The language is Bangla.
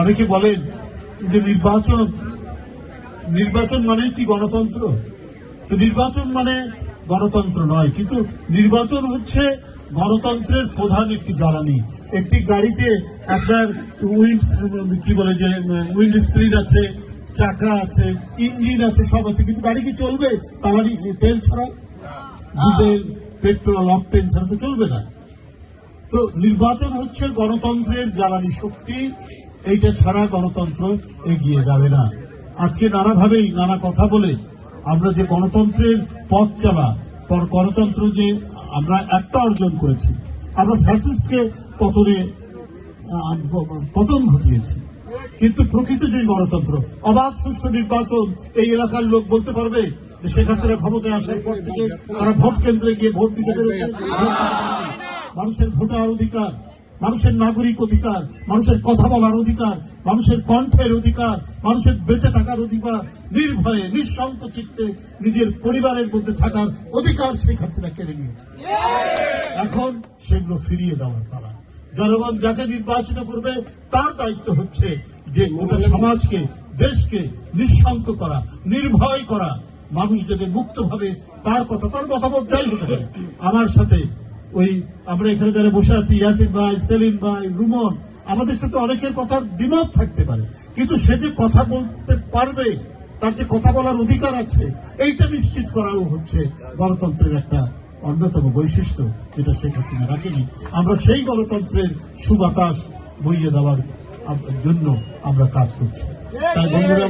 অনেকে বলেন যে নির্বাচন নির্বাচন মানেই কি গণতন্ত্র? তো নির্বাচন মানে গণতন্ত্র নয়, কিন্তু নির্বাচন হচ্ছে গণতন্ত্রের প্রধান একটি জ্বালানি। একটি গাড়িতে আপনার উইন্ড, কি বলে যে, উইন্ড স্ক্রিন আছে, চাকা আছে, ইঞ্জিন আছে, সব আছে, কিন্তু গাড়ি কি চলবে? তাহলে তেল ছাড়া? ডিজেল, পেট্রোল অফ অকটেন ছাড়া তো চলবে না। তো নির্বাচন হচ্ছে গণতন্ত্রের জ্বালানি শক্তি এইটা ছাড়া গণতন্ত্র এগিয়ে যাবে না। আজকে নানাভাবেই নানা কথা বলে আমরা যে গণতন্ত্রের পথ চলা, পর গণতন্ত্র যে আমরা একটা অর্জন করেছি, আমরা ফ্যাসিস্টকে পতনে পতন ঘটিয়েছি। কিন্তু প্রকৃত যে গণতন্ত্র, অবাধ সুষ্ঠু নির্বাচন এই এলাকার লোক বলতে পারবে যে শেখ হাসিনা ক্ষমতায় আসার পর থেকে তারা ভোট কেন্দ্রে গিয়ে ভোট দিতে পেরেছে? মানুষের ভোটার অধিকার। মানুষের নাগরিক অধিকার, মানুষের কথা বলার অধিকার, মানুষের কণ্ঠের অধিকার, মানুষের বেঁচে থাকার অধিকার, নির্ভয়ে, নিঃসঙ্ক চিত্তে নিজের পরিবারের মধ্যে থাকার অধিকার শেখ হাসিনা কেড়ে নিয়েছে। এখন সেগুলো ফিরিয়ে দেওয়ার পালা। জনগণ যাকে নির্বাচিত করবে, তার দায়িত্ব হচ্ছে যে গোটা সমাজকে, দেশকে নিঃসঙ্ক করা, নির্ভয় করা, মানুষ যাতে মুক্তভাবে তার কথা, তার মতামত যাই হতে পারে। আমার সাথে ওই আমরা এখানে যারা বসে আছি, ইয়াসিন ভাই, সেলিম ভাই, রুমন, আমাদের সাথে অনেকের কথার দ্বিমত থাকতে পারে। কিন্তু সে যে কথা বলতে পারবে, তার যে কথা বলার অধিকার আছে, এইটা নিশ্চিত করাও হচ্ছে গণতন্ত্রের একটা অন্যতম বৈশিষ্ট্য, যেটা শেখ হাসিনা রাখেনি। আমরা সেই গণতন্ত্রের সুবাতাস বইয়ে দেওয়ার জন্য আমরা কাজ করছি। তাই বন্ধুরা